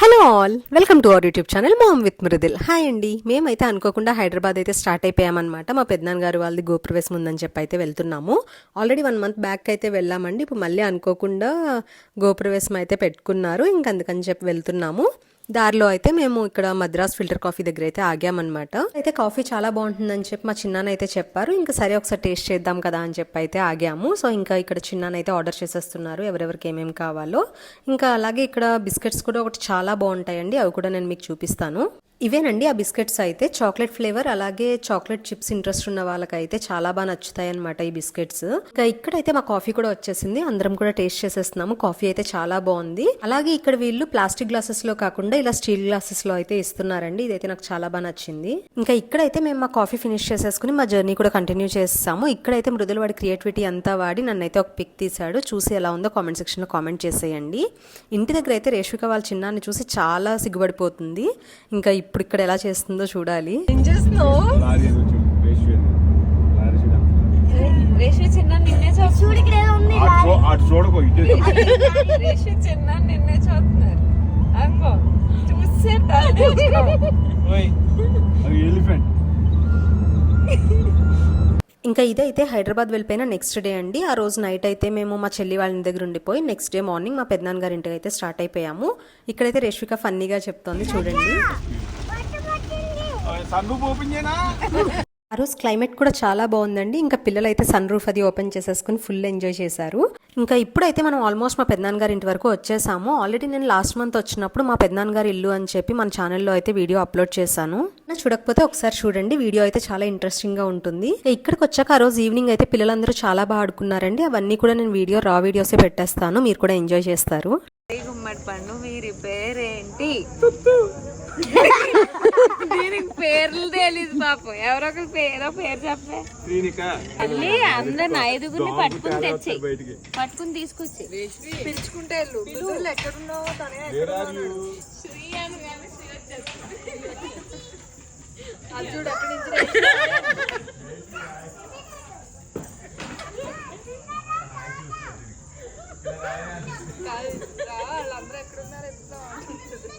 Hello all welcome to our YouTube channel mom with Mridil. Hi అండి మేమైతే అనుకోకుండా హైదరాబాద్ అయితే స్టార్ట్ అయిపోయామన్నమాట. మా పెద్దనాన్న గారు వాళ్ళది గోప్రవేశం ఉందని చెప్పి అయితే వెళ్తున్నాము. ఆల్రెడీ వన్ మంత్ బ్యాక్ అయితే వెళ్ళామండి ఇప్పుడు మళ్ళీ అనుకోకుండా గోప్రవేశం అయితే పెట్టుకున్నారు ఇంక అందుకని చెప్పి వెళ్తున్నాము. దారిలో అయితే మేము ఇక్కడ మద్రాస్ ఫిల్టర్ కాఫీ దగ్గర అయితే ఆగామన్నమాట. అయితే కాఫీ చాలా బాగుంటుందని చెప్పి మా చిన్నాన్న అయితే చెప్పారు. ఇంకా సరే ఒకసారి టేస్ట్ చేద్దాం కదా అని చెప్పి అయితే ఆగాము. సో ఇంకా ఇక్కడ చిన్నాన్న అయితే ఆర్డర్ చేసేస్తున్నారు ఎవరెవరికి ఏమేమి కావాలో. ఇంకా అలాగే ఇక్కడ బిస్కెట్స్ కూడా ఒకటి చాలా బాగుంటాయండి. అవి కూడా నేను మీకు చూపిస్తాను. ఇవేనండి ఆ బిస్కెట్స్ అయితే చాక్లెట్ ఫ్లేవర్ అలాగే చాక్లెట్ చిప్స్ ఇంట్రెస్ట్ ఉన్న వాళ్ళకైతే చాలా బాగా నచ్చుతాయి అనమాట ఈ బిస్కెట్స్. ఇంకా ఇక్కడైతే మా కాఫీ కూడా వచ్చేసింది అందరం కూడా టేస్ట్ చేసేస్తున్నాము కాఫీ అయితే చాలా బాగుంది. అలాగే ఇక్కడ వీళ్ళు ప్లాస్టిక్ గ్లాసెస్లో కాకుండా ఇలా స్టీల్ గ్లాసెస్లో అయితే ఇస్తున్నారండి ఇదైతే నాకు చాలా బాగా నచ్చింది. ఇంకా ఇక్కడైతే మేము మా కాఫీ ఫినిష్ చేసేసుకుని మా జర్నీ కూడా కంటిన్యూ చేస్తాము. ఇక్కడైతే మృదులవాడి క్రియేటివిటీ అంతా వాడి నన్ను అయితే ఒక పిక్ తీశాడు చూసి ఎలా ఉందో కామెంట్ సెక్షన్లో కామెంట్ చేసేయండి. ఇంటి దగ్గర అయితే రేష్మిక వాళ్ళ చిన్నాన్ని చూసి చాలా సిగ్గుపడిపోతుంది. ఇంకా ఇప్పుడు ఇక్కడ ఎలా చేస్తుందో చూడాలి. ఏం చేస్తున్నావు. రేషి చిన్న నిన్నే అటు చూడకు ఇటే. రేషి చిన్న నిన్నే చూస్తున్నారు. చూసే ఎలిఫెంట్. ఇంకా ఇదైతే హైదరాబాద్ వెళ్ళిపోయిన నెక్స్ట్ డే అండి. ఆ రోజు నైట్ అయితే మేము మా చెల్లి వాళ్ళ దగ్గర ఉండిపోయి నెక్స్ట్ డే మార్నింగ్ మా పెద్దనాన్న గారి ఇంటికి అయితే స్టార్ట్ అయిపోయాము. ఇక్కడైతే రేష్మిక ఫన్నీగా చెప్తోంది చూడండి. ఆ రోజు క్లైమేట్ కూడా చాలా బాగుందండి. ఇంకా పిల్లలు అయితే సన్ రూఫ్ అది ఓపెన్ చేసేసుకుని ఫుల్ ఎంజాయ్ చేశారు. ఇంకా ఇప్పుడైతే మనం ఆల్మోస్ట్ మా పెద్దనాన్న గారి ఇంటి వరకు వచ్చేసాము. ఆల్రెడీ నేను లాస్ట్ మంత్ వచ్చినప్పుడు మా పెద్దనాన్న గారి ఇల్లు అని చెప్పి మన ఛానల్లో అయితే వీడియో అప్లోడ్ చేశాను. చూడకపోతే ఒకసారి చూడండి. వీడియో అయితే చాలా ఇంట్రెస్టింగ్గా ఉంటుంది. ఇక్కడికి వచ్చాక ఆ రోజు ఈవినింగ్ అయితే పిల్లలందరూ చాలా బాగా ఆడుకున్నారండి. అవన్నీ కూడా నేను వీడియో రా వీడియోసే పెట్టేస్తాను. మీరు కూడా ఎంజాయ్ చేస్తారు. గుమ్మడి పండు వీరి పేరేంటి దీనికి పేర్లు తెలీదు పాపం. ఎవరో ఒకరి పేరో పేరు చెప్పే. మళ్ళీ అందరిని ఐదుగురిని పట్టుకుని తెచ్చి పట్టుకుని తీసుకొచ్చి పిలుచుకుంటే ఎక్కడున్నావో? శ్రీ అని కానీ శ్రీ వచ్చేస్తుంది అది చూడు అక్కడి నుంచి కాదు, రా, వాళ్ళందరూ ఎక్కడున్నారు ఎత్తుదాం అనిపిస్తుంది.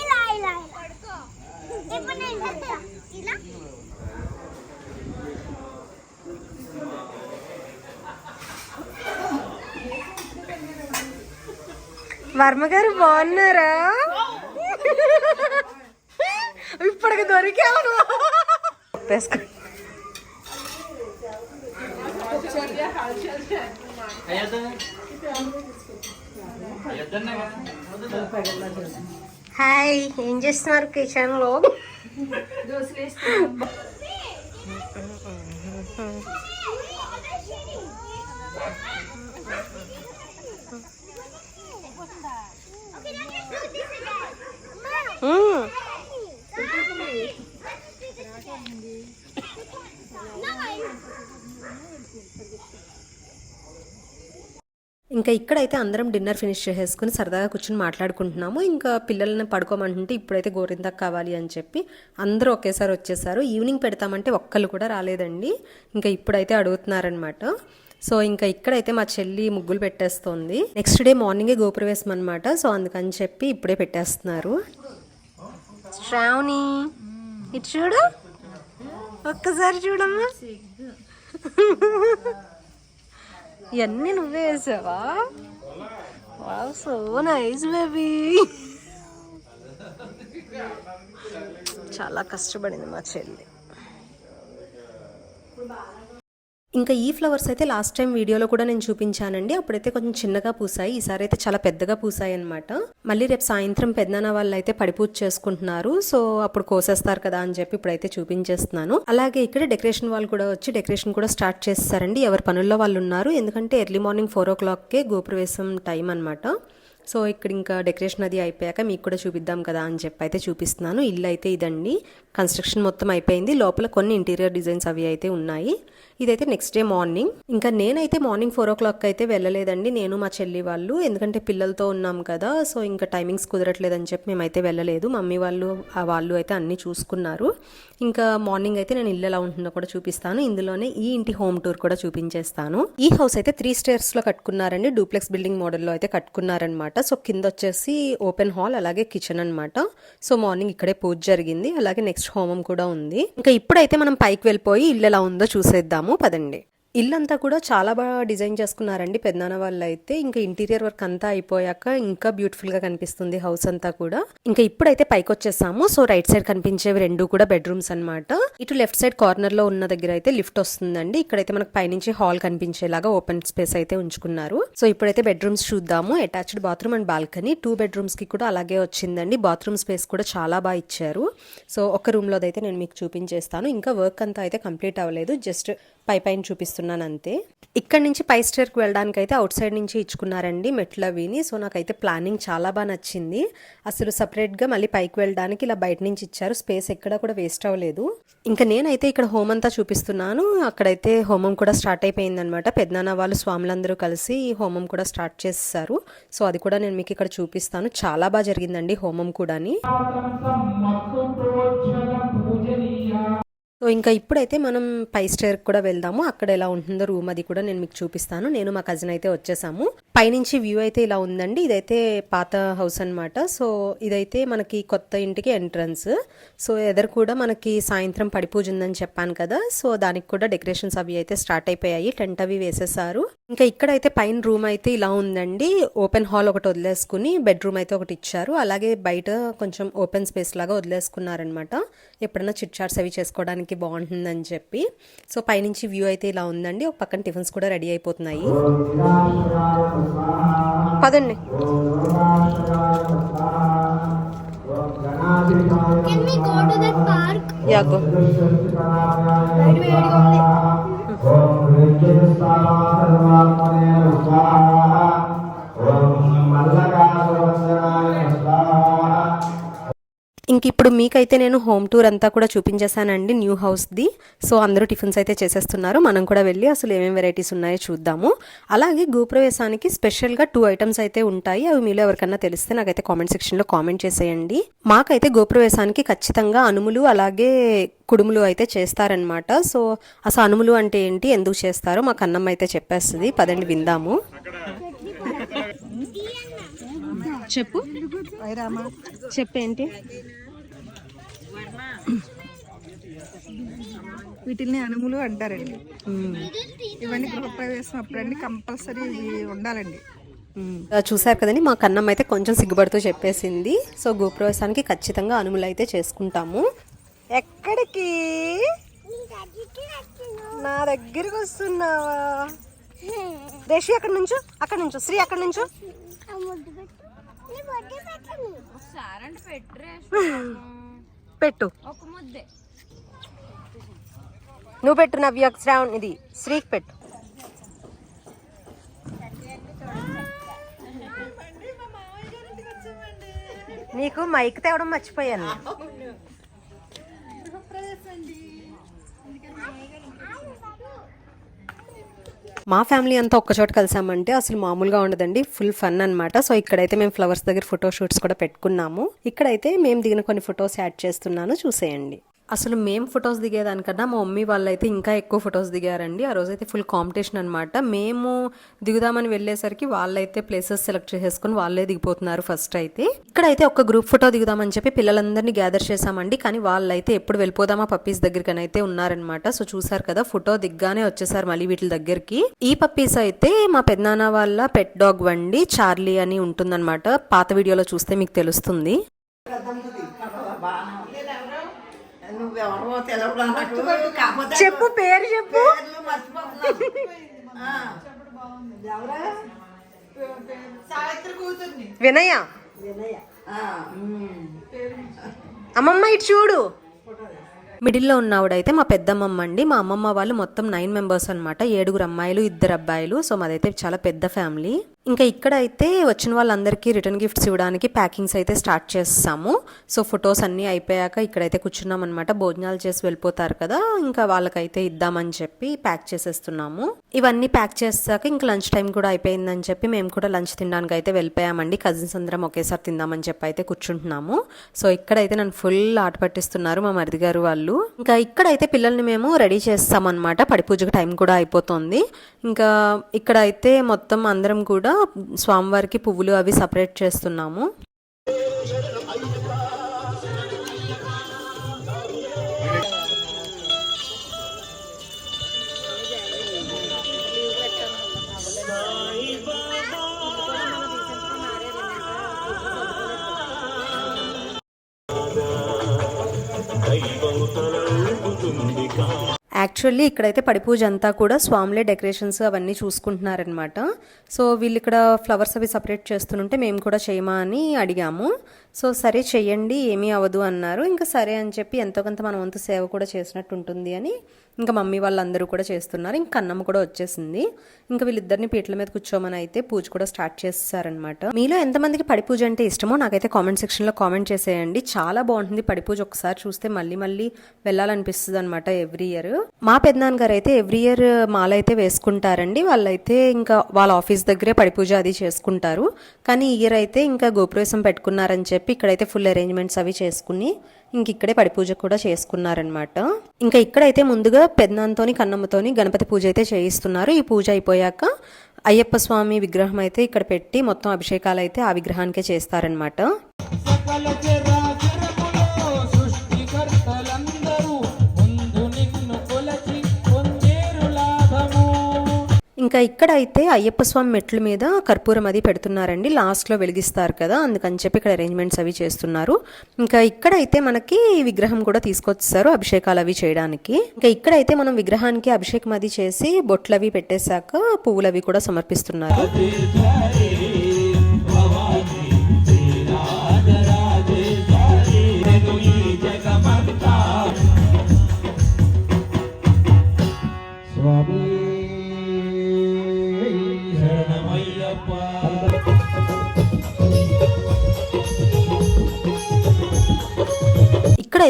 ఇలా ఇలా ఇప్పుడు నేను చెప్తా ఇలా వర్మ గారు బాగున్నారా? ఇప్పటికి దొరికాను హాయ్ ఏం చేస్తున్నారు కిచెన్లో ఇంకా ఇక్కడైతే అందరం డిన్నర్ ఫినిష్ చేసేసుకుని సరదాగా కూర్చొని మాట్లాడుకుంటున్నాము. ఇంకా పిల్లల్ని పడుకోమంటుంటే ఇప్పుడైతే గోరింతకు కావాలి అని చెప్పి అందరూ ఒకేసారి వచ్చేసారు. ఈవినింగ్ పెడతామంటే ఒక్కళ్ళు కూడా రాలేదండి. ఇంకా ఇప్పుడైతే అడుగుతున్నారనమాట సో ఇంకా ఇక్కడైతే మా చెల్లి ముగ్గులు పెట్టేస్తోంది. నెక్స్ట్ డే మార్నింగే గోపురవేశం అనమాట సో అందుకని చెప్పి ఇప్పుడే పెట్టేస్తున్నారు. శ్రావణి. ఇటు చూడు. ఒక్కసారి చూడమ్మా. ఇవన్నీ నువ్వే వేసావా? Wow so nice baby. చాలా కష్టపడింది మా చెల్లి. ఇంకా ఈ ఫ్లవర్స్ అయితే లాస్ట్ టైం వీడియోలో కూడా నేను చూపించానండి. అప్పుడైతే కొంచెం చిన్నగా పూసాయి. ఈసారి అయితే చాలా పెద్దగా పూసాయి అనమాట మళ్ళీ రేపు సాయంత్రం పెద్దనాన్న వాళ్ళు అయితే పడిపూజ చేసుకుంటున్నారు. సో అప్పుడు కోసేస్తారు కదా అని చెప్పి ఇప్పుడైతే చూపించేస్తున్నాను. అలాగే ఇక్కడ డెకరేషన్ వాళ్ళు కూడా వచ్చి డెకరేషన్ కూడా స్టార్ట్ చేస్తారండి. ఎవరి పనుల్లో వాళ్ళు ఉన్నారు. ఎందుకంటే ఎర్లీ మార్నింగ్ ఫోర్ ఓ క్లాక్కే గోపురవేశం టైం అనమాట సో ఇక్కడ ఇంకా డెకరేషన్ అది అయిపోయాక మీకు కూడా చూపిద్దాం కదా అని చెప్పి అయితే చూపిస్తున్నాను. ఇల్లు అయితే ఇదండి. కన్స్ట్రక్షన్ మొత్తం అయిపోయింది. లోపల కొన్ని ఇంటీరియర్ డిజైన్స్ అవి అయితే ఉన్నాయి. ఇదైతే నెక్స్ట్ డే మార్నింగ్ ఇంకా నేనైతే మార్నింగ్ ఫోర్ ఓ క్లాక్ అయితే వెళ్ళలేదండి. నేను మా చెల్లి వాళ్ళు. ఎందుకంటే పిల్లలతో ఉన్నాం కదా సో ఇంకా టైమింగ్స్ కుదరట్లేదని చెప్పి మేమైతే వెళ్ళలేదు. మమ్మీ వాళ్ళు వాళ్ళు అయితే అన్నీ చూసుకున్నారు. ఇంకా మార్నింగ్ అయితే నేను ఇల్లు ఎలా ఉంటుందో కూడా చూపిస్తాను. ఇందులోనే ఈ ఇంటి హోమ్ టూర్ కూడా చూపించేస్తాను. ఈ హౌస్ అయితే త్రీ స్టేర్స్లో కట్టుకున్నారండి. డూప్లెక్స్ బిల్డింగ్ మోడల్లో అయితే కట్టుకున్నారనమాట సో కింద వచ్చేసి ఓపెన్ హాల్ అలాగే కిచెన్ అన్నమాట. సో మార్నింగ్ ఇక్కడే పూజ జరిగింది. అలాగే నెక్స్ట్ హోమం కూడా ఉంది. ఇంకా ఇప్పుడైతే మనం పైకి వెళ్ళిపోయి ఇల్లు ఎలా ఉందో చూసేద్దాం. పదండి. ఇల్లంతా కూడా చాలా బాగా డిజైన్ చేసుకున్నారండి పెద్దనాన్న వాళ్ళు అయితే ఇంకా ఇంటీరియర్ వర్క్ అంతా అయిపోయాక ఇంకా బ్యూటిఫుల్గా కనిపిస్తుంది హౌస్ అంతా కూడా. ఇంకా ఇప్పుడైతే పైకి వచ్చేసాము. సో రైట్ సైడ్ కనిపించేవి రెండు కూడా బెడ్రూమ్స్ అన్నమాట. ఇటు లెఫ్ట్ సైడ్ కార్నర్లో ఉన్న దగ్గర అయితే లిఫ్ట్ వస్తుందండి. ఇక్కడైతే మనకు పైనుంచి హాల్ కనిపించేలాగా ఓపెన్ స్పేస్ అయితే ఉంచుకున్నారు. సో ఇప్పుడైతే బెడ్రూమ్స్ చూద్దాము. Attached bathroom and balcony. Two బెడ్రూమ్స్కి కూడా అలాగే వచ్చిందండి. బాత్రూమ్ స్పేస్ కూడా చాలా బాగా ఇచ్చారు. సో ఒక రూమ్లో అయితే నేను మీకు చూపించేస్తాను. ఇంకా వర్క్ అంతా అయితే కంప్లీట్ అవ్వలేదు. జస్ట్ పై పైన చూపిస్తున్నాను అంతే ఇక్కడ నుంచి పై స్టేర్కి వెళ్ళడానికి అయితే అవుట్ సైడ్ నుంచి ఇచ్చుకున్నారండి మెట్లు అవిని. సో నాకైతే ప్లానింగ్ చాలా బాగా నచ్చింది. అసలు సపరేట్గా మళ్ళీ పైకి వెళ్ళడానికి ఇలా బయట నుంచి ఇచ్చారు. స్పేస్ ఎక్కడ కూడా వేస్ట్ అవ్వలేదు. ఇంకా నేనైతే ఇక్కడ హోమ్ అంతా చూపిస్తున్నాను. అక్కడైతే హోమం కూడా స్టార్ట్ అయిపోయిందనమాట పెద్దనాన్న వాళ్ళు స్వాములందరూ కలిసి హోమం కూడా స్టార్ట్ చేస్తారు సో అది కూడా నేను మీకు ఇక్కడ చూపిస్తాను. చాలా బాగా జరిగిందండి హోమం కూడాని. సో ఇంకా ఇప్పుడైతే మనం పై స్టేర్ కూడా వెళ్దాము. అక్కడ ఎలా ఉంటుందో రూమ్ అది కూడా నేను మీకు చూపిస్తాను. నేను మా కజిన్ అయితే వచ్చేసాము. పైనుంచి వ్యూ అయితే ఇలా ఉందండి. ఇదైతే పాత హౌస్ అన్నమాట. సో ఇదైతే మనకి కొత్త ఇంటికి ఎంట్రన్స్. సో ఎదరు కూడా మనకి సాయంత్రం పడి పూజ ఉందని చెప్పాను కదా. సో దానికి కూడా డెకరేషన్స్ అవి అయితే స్టార్ట్ అయిపోయాయి. టెంట్ అవి వేసేసారు. ఇంకా ఇక్కడైతే పైన రూమ్ అయితే ఇలా ఉందండి. ఓపెన్ హాల్ ఒకటి వదిలేసుకుని బెడ్రూమ్ అయితే ఒకటి ఇచ్చారు. అలాగే బయట కొంచెం ఓపెన్ స్పేస్ లాగా వదిలేసుకున్నారనమాట ఎప్పుడైనా చిట్ చాట్స్ అవి చేసుకోవడానికి బాగుంటుందని చెప్పి. సో పైనుంచి వ్యూ అయితే ఇలా ఉందండి. ఒక పక్కన టిఫిన్స్ కూడా రెడీ అయిపోతున్నాయి. పదండి. యాగో ఇంక ఇప్పుడు మీకైతే నేను హోమ్ టూర్ అంతా కూడా చూపించేశానండి న్యూ హౌస్ది. సో అందరూ టిఫిన్స్ అయితే చేసేస్తున్నారు. మనం కూడా వెళ్ళి అసలు ఏమేమి వెరైటీస్ ఉన్నాయో చూద్దాము. అలాగే గృహప్రవేశానికి స్పెషల్గా టూ ఐటమ్స్ అయితే ఉంటాయి. అవి మీలో ఎవరికన్నా తెలిస్తే నాకైతే కామెంట్ సెక్షన్లో కామెంట్ చేసేయండి. మాకైతే గృహప్రవేశానికి ఖచ్చితంగా అనుములు అలాగే కుడుములు అయితే చేస్తారనమాట సో అసలు అనుములు అంటే ఏంటి? ఎందుకు చేస్తారో మాకు కన్నమ్మ అయితే చెప్పేస్తుంది. పదండి విందాము. చెప్పు. చెప్పేంటి? వీటిల్ని అనుములు అంటారండి. ఇవన్నీ గృహప్రవేశం అప్పుడండి కంపల్సరీ ఉండాలండి. ఆ, చూశారు కదండి మా కన్నం అయితే కొంచెం సిగ్గుపడుతూ చెప్పేసింది. సో గోప్రవేశానికి ఖచ్చితంగా అనుములు అయితే చేసుకుంటాము. ఎక్కడికి? నా దగ్గరికి వస్తున్నావా? రేషి అక్కడ నుంచు? అక్కడ నుంచు? శ్రీ అక్కడ నుంచు? పెట్టు. నువ్వు పెట్టు నవ్య శ్రావణ్ ఇది. శ్రీకి పెట్టు. నీకు మైక్ తేవడం మర్చిపోయాను. మా ఫ్యామిలీ అంతా ఒక్కచోట కలిసామంటే అసలు మామూలుగా ఉండదండి. ఫుల్ ఫన్ అన్నమాట. సో ఇక్కడైతే మేము ఫ్లవర్స్ దగ్గర ఫోటో షూట్స్ కూడా పెట్టుకున్నాము. ఇక్కడైతే మేము దిగిన కొన్ని ఫొటోస్ యాడ్ చేస్తున్నాను. చూసేయండి. అసలు మేము ఫొటోస్ దిగేదానికన్నా మా మమ్మీ వాళ్ళైతే ఇంకా ఎక్కువ ఫొటోస్ దిగారండి. ఆ రోజైతే ఫుల్ కాంపిటీషన్ అనమాట మేము దిగుదామని వెళ్ళేసరికి వాళ్ళైతే ప్లేసెస్ సెలెక్ట్ చేసేసుకుని వాళ్ళే దిగిపోతున్నారు ఫస్ట్ అయితే. ఇక్కడైతే ఒక గ్రూప్ ఫోటో దిగుదామని చెప్పి పిల్లలందరినీ గ్యాదర్ చేసామండి కానీ వాళ్ళైతే ఎప్పుడు వెళ్ళిపోదామా పప్పీస్ దగ్గరికి అయితే ఉన్నారనమాట సో చూసారు కదా ఫోటో దిగ్గానే వచ్చేసారు మళ్ళీ వీటి దగ్గరికి. ఈ పప్పీస్ అయితే మా పెద్దనాన్న వాళ్ళ పెట్ డాగ్ వండి చార్లీ అని ఉంటుందన్నమాట. పాత వీడియోలో చూస్తే మీకు తెలుస్తుంది. నువ్వెవరో తెలవడం అన్నట్టు కాకపోతే చెప్పు పేరు చెప్పు. పేర్లు మర్చిపోతున్నావు. ఆ. ఎవరా? సావిత్రి కూతుర్ని. వినయ. ఆ. అమ్మమ్మ ఇటు చూడు. మిడిల్లో ఉన్నవాడైతే మా పెద్దమ్మమ్మ అండి. మా అమ్మమ్మ వాళ్ళు మొత్తం నైన్ మెంబర్స్ అన్నమాట. ఏడుగురు అమ్మాయిలు ఇద్దరు అబ్బాయిలు. సో మాదైతే చాలా పెద్ద ఫ్యామిలీ. ఇంకా ఇక్కడ అయితే వచ్చిన వాళ్ళందరికీ రిటర్న్ గిఫ్ట్స్ ఇవ్వడానికి ప్యాకింగ్స్ అయితే స్టార్ట్ చేస్తాము. సో ఫొటోస్ అన్నీ అయిపోయాక ఇక్కడైతే కూర్చున్నాం అనమాట భోజనాలు చేసి వెళ్ళిపోతారు కదా ఇంకా వాళ్ళకైతే ఇద్దామని చెప్పి ప్యాక్ చేసేస్తున్నాము. ఇవన్నీ ప్యాక్ చేసాక ఇంకా లంచ్ టైం కూడా అయిపోయిందని చెప్పి మేము కూడా లంచ్ తినడానికి అయితే వెళ్ళిపోయామండి. కజిన్స్ అందరం ఒకేసారి తిందామని చెప్పి అయితే కూర్చుంటున్నాము. సో ఇక్కడైతే నన్ను ఫుల్ ఆట పట్టిస్తున్నారు మా మరిది గారు వాళ్ళు. ఇంకా ఇక్కడైతే పిల్లల్ని మేము రెడీ చేస్తామన్నమాట. పడిపూజకు టైం కూడా అయిపోతుంది. ఇంకా ఇక్కడ అయితే మొత్తం అందరం కూడా స్వామివారికి పువ్వులు అవి సపరేట్ చేస్తున్నాము. యాక్చువల్లీ ఇక్కడైతే పడిపూజ అంతా కూడా స్వాములే డెకరేషన్స్ అవన్నీ చూసుకుంటున్నారనమాట సో వీళ్ళు ఇక్కడ ఫ్లవర్స్ అవి సపరేట్ చేస్తుంటే మేము కూడా చేయమా అని అడిగాము. సో సరే చెయ్యండి ఏమీ అవ్వదు అన్నారు. ఇంకా సరే అని చెప్పి ఎంతో కొంత మన వంతు సేవ కూడా చేసినట్టు ఉంటుంది అని ఇంకా మమ్మీ వాళ్ళందరూ కూడా చేస్తున్నారు. ఇంకా అన్నమ్మ కూడా వచ్చేసింది. ఇంకా వీళ్ళిద్దరిని పీటల మీద కూర్చోమని అయితే పూజ కూడా స్టార్ట్ చేస్తారనమాట మీలో ఎంతమందికి పడి పూజ అంటే ఇష్టమో నాకైతే కామెంట్ సెక్షన్లో కామెంట్ చేసేయండి. చాలా బాగుంటుంది పడి పూజ ఒకసారి చూస్తే మళ్ళీ మళ్ళీ వెళ్ళాలనిపిస్తుంది అనమాట ఎవ్రీ ఇయర్. మా పెద్దనాన్న గారు అయితే ఎవ్రీ ఇయర్ మాల అయితే వేసుకుంటారండి. వాళ్ళైతే ఇంకా వాళ్ళ ఆఫీస్ దగ్గరే పడి పూజ అది చేసుకుంటారు. కానీ ఇయర్ అయితే ఇంకా గోపురవేశం పెట్టుకున్నారని చెప్పి ఇక్కడైతే ఫుల్ అరేంజ్మెంట్స్ అవి చేసుకుని ఇంక ఇక్కడే పడి పూజ కూడా చేసుకున్నారనమాట ఇంకా ఇక్కడైతే ముందుగా పెద్దనాన్నతోని కన్నమ్మతోని గణపతి పూజ అయితే చేయిస్తున్నారు. ఈ పూజ అయిపోయాక అయ్యప్ప స్వామి విగ్రహం అయితే ఇక్కడ పెట్టి మొత్తం అభిషేకాలు అయితే ఆ విగ్రహానికే చేస్తారనమాట ఇంకా ఇక్కడ అయితే అయ్యప్ప స్వామి మెట్ల మీద కర్పూరం అది పెడుతున్నారండి. లాస్ట్లో వెలిగిస్తారు కదా అందుకని చెప్పి ఇక్కడ అరేంజ్మెంట్స్ అవి చేస్తున్నారు. ఇంకా ఇక్కడైతే మనకి విగ్రహం కూడా తీసుకొచ్చారు అభిషేకాలు అవి చేయడానికి. ఇంకా ఇక్కడైతే మనం విగ్రహానికి అభిషేకం అది చేసి బొట్లు అవి పెట్టేశాక పువ్వులు అవి కూడా సమర్పిస్తున్నారు.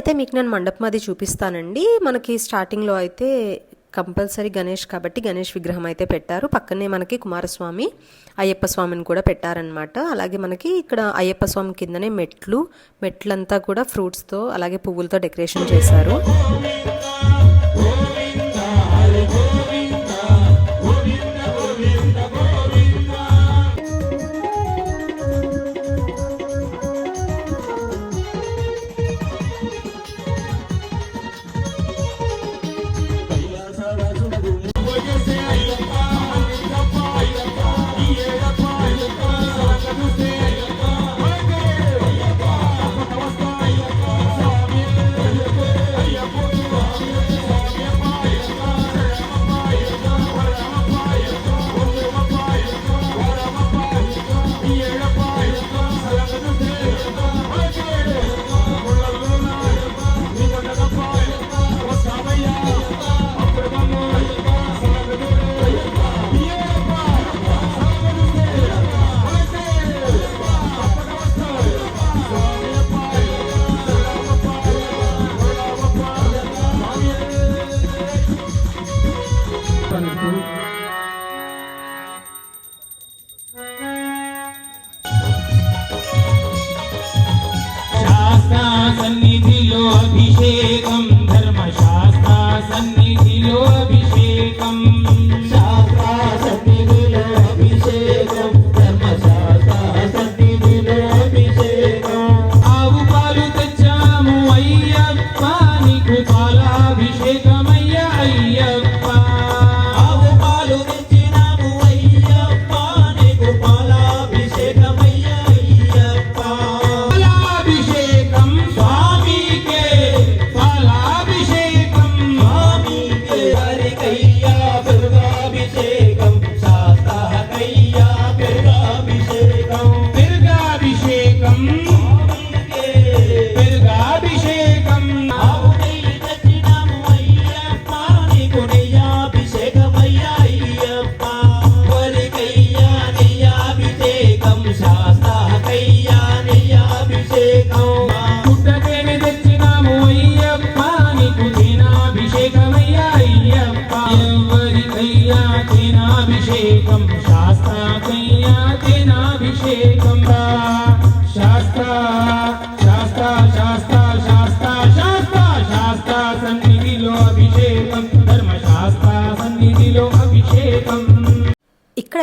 అయితే మీకు నేను మండపం అది చూపిస్తానండి. మనకి స్టార్టింగ్లో అయితే కంపల్సరీ గణేష్ కాబట్టి గణేష్ విగ్రహం అయితే పెట్టారు. పక్కనే మనకి కుమారస్వామి అయ్యప్ప స్వామిని కూడా పెట్టారనమాట అలాగే మనకి ఇక్కడ అయ్యప్ప స్వామి కిందనే మెట్లు మెట్లంతా కూడా ఫ్రూట్స్తో అలాగే పువ్వులతో డెకరేషన్ చేశారు.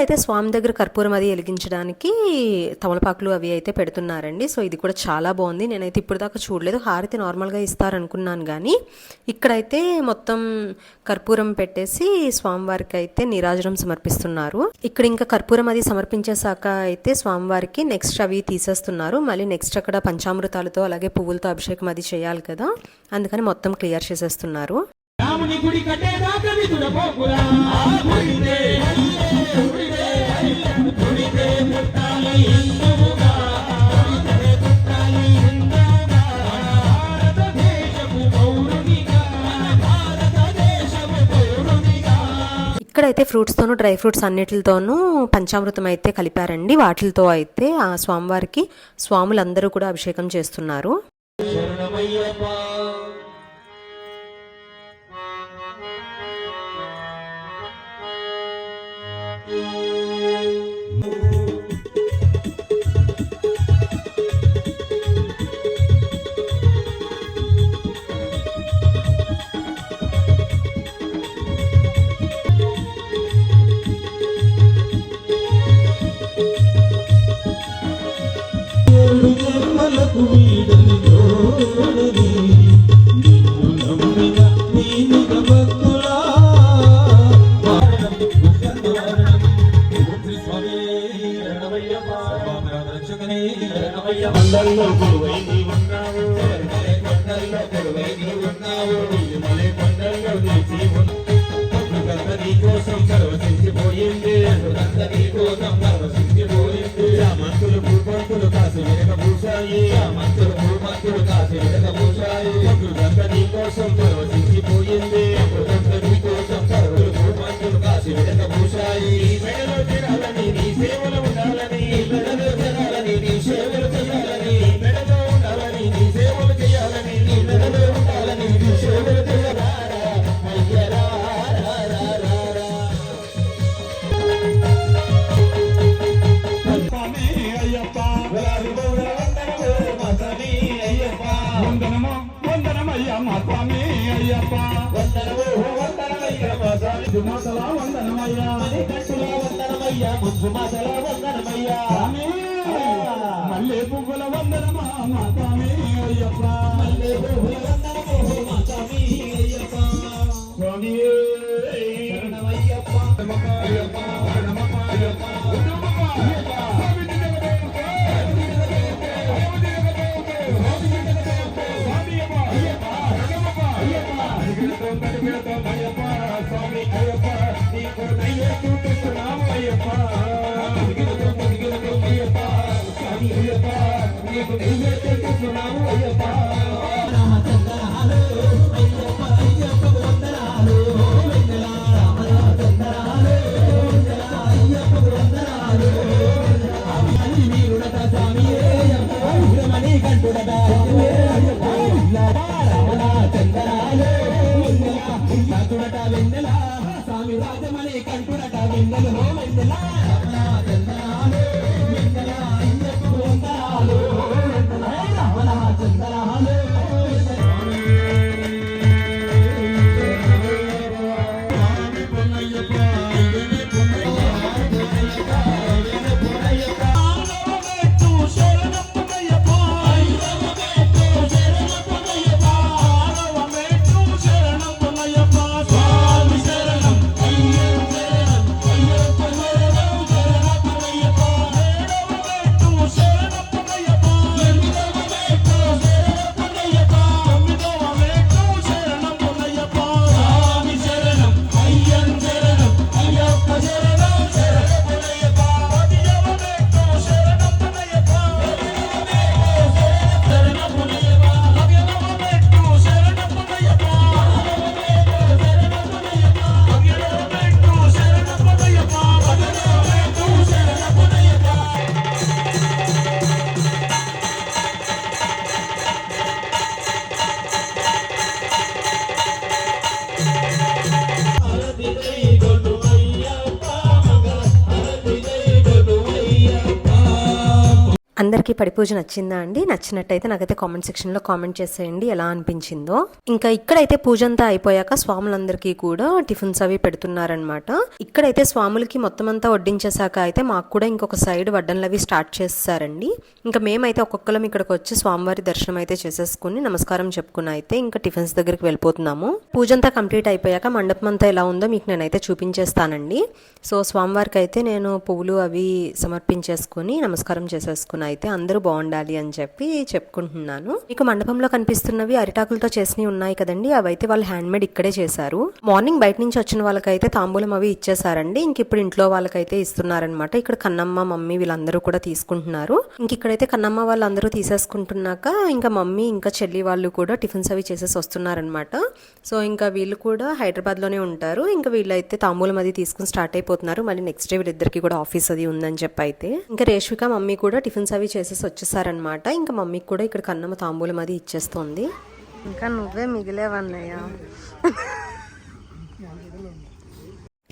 అయితే స్వామి దగ్గర కర్పూరం అది వెలిగించడానికి తమలపాకులు అవి అయితే పెడుతున్నారండి. సో ఇది కూడా చాలా బాగుంది. నేనైతే ఇప్పుడు దాకా చూడలేదు. హారతి నార్మల్గా ఇస్తారనుకున్నాను కానీ ఇక్కడైతే మొత్తం కర్పూరం పెట్టేసి స్వామివారికి అయితే నీరాజనం సమర్పిస్తున్నారు. ఇక్కడ ఇంకా కర్పూరం అది సమర్పించేశాక అయితే స్వామివారికి నెక్స్ట్ అవి తీసేస్తున్నారు. మళ్ళీ నెక్స్ట్ అక్కడ పంచామృతాలతో అలాగే పువ్వులతో అభిషేకం అది చేయాలి కదా. అందుకని మొత్తం క్లియర్ చేసేస్తున్నారు. రాముని గుడి కట్టేదాకా ఇక్కడైతే ఫ్రూట్స్తోనూ డ్రై ఫ్రూట్స్ అన్నిటితోనూ పంచామృతం అయితే కలిపారండి. వాటితో అయితే ఆ స్వామివారికి స్వాములందరూ కూడా అభిషేకం చేస్తున్నారు. స్వామి అయ్యప్ప. వందనము వందనమయ్య. జుమాతల వందనమయ్య. వందనమయ్య. ముద్దుమాతల వందనమయ్య. మల్లె పువ్వుల వందనమా మా స్వామి అయ్యప్ప మల్లె పువ్వుల వందనము వెన్నెల స్వామి రాజమణి కంటుడట వెన్నెలలో పడిపూజ పడి పూజ నచ్చిందా అండి? నచ్చినట్టయితే నాకైతే కామెంట్ సెక్షన్లో కామెంట్ చేసేయండి. ఎలా అనిపించిందో. ఇంకా ఇక్కడైతే పూజ అంతా అయిపోయాక స్వాములందరికీ కూడా టిఫిన్స్ అవి పెడుతున్నారనమాట ఇక్కడైతే స్వాములకి మొత్తం అంతా వడ్డించేశాక అయితే మాకు కూడా ఇంకొక సైడ్ వడ్డనలు అవి స్టార్ట్ చేస్తారండి ఇంకా మేమైతే ఒక్కొక్కరం ఇక్కడికి వచ్చి స్వామివారి దర్శనం అయితే చేసేసుకుని నమస్కారం చెప్పుకుని అయితే ఇంకా టిఫిన్స్ దగ్గరికి వెళ్ళిపోతున్నాము. పూజ అంతా కంప్లీట్ అయిపోయాక మండపం అంతా ఎలా ఉందో మీకు నేనైతే చూపించేస్తానండి. సో స్వామివారికి అయితే నేను పువ్వులు అవి సమర్పించేసుకుని నమస్కారం చేసేసుకుని అయితే అందరూ బాగుండాలి అని చెప్పి చెప్పుకుంటున్నాను. మీకు మండపంలో కనిపిస్తున్నవి అరిటాకులతో చేసినవి ఉన్నాయి కదండి. అవైతే వాళ్ళు హ్యాండ్ మేడ్ ఇక్కడే చేశారు. మార్నింగ్ బయట నుంచి వచ్చిన వాళ్ళకైతే తాంబూలం అవి ఇచ్చేసారండి ఇంక ఇప్పుడు ఇంట్లో వాళ్ళకైతే ఇస్తున్నారనమాట ఇక్కడ కన్నమ్మ మమ్మీ వీళ్ళందరూ కూడా తీసుకుంటున్నారు. ఇంక ఇక్కడైతే కన్నమ్మ వాళ్ళందరూ తీసేసుకుంటున్నాక ఇంకా మమ్మీ ఇంకా చెల్లి వాళ్ళు కూడా టిఫిన్స్ అవి చేసేసి వస్తున్నారనమాట సో ఇంకా వీళ్ళు కూడా హైదరాబాద్లోనే ఉంటారు. ఇంకా వీళ్ళైతే తాంబూలం అది తీసుకుని స్టార్ట్ అయిపోతున్నారు. మళ్ళీ నెక్స్ట్ డే వీళ్ళిద్దరికి కూడా ఆఫీస్ అది ఉందని చెప్పి అయితే. ఇంకా రేష్విక మమ్మీ కూడా టిఫిన్స్ అవి చేసేసి వచ్చేసారనమాట ఇంకా మమ్మీకి కూడా ఇక్కడ కన్నమ్మ తాంబూలం అది ఇచ్చేస్తుంది. ఇంకా నువ్వే మిగిలేవన్నయ్య.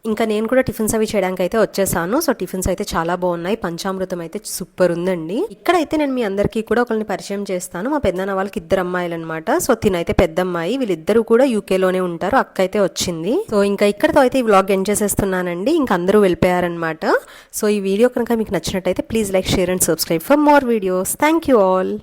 ఇంకా నేను కూడా టిఫిన్స్ అవి చేయడానికి అయితే వచ్చేసాను. సో టిఫిన్స్ అయితే చాలా బాగున్నాయి. పంచామృతం అయితే సూపర్ ఉందండి. ఇక్కడైతే నేను మీ అందరికీ కూడా ఒకరిని పరిచయం చేస్తాను. మా పెద్దన్న వాళ్ళకి ఇద్దరు అమ్మాయిలు అనమాట సో తినైతే పెద్ద అమ్మాయి. వీళ్ళిద్దరూ కూడా యూకేలోనే ఉంటారు. అక్క అయితే వచ్చింది. సో ఇంకా ఇక్కడతో అయితే ఈ వ్లాగ్ ఎండ్ చేసేస్తున్నానండి. ఇంకా అందరూ వెళ్ళిపోయారనమాట సో ఈ వీడియో కనుక మీకు నచ్చినట్టయితే please like share and subscribe for more videos. Thank you all.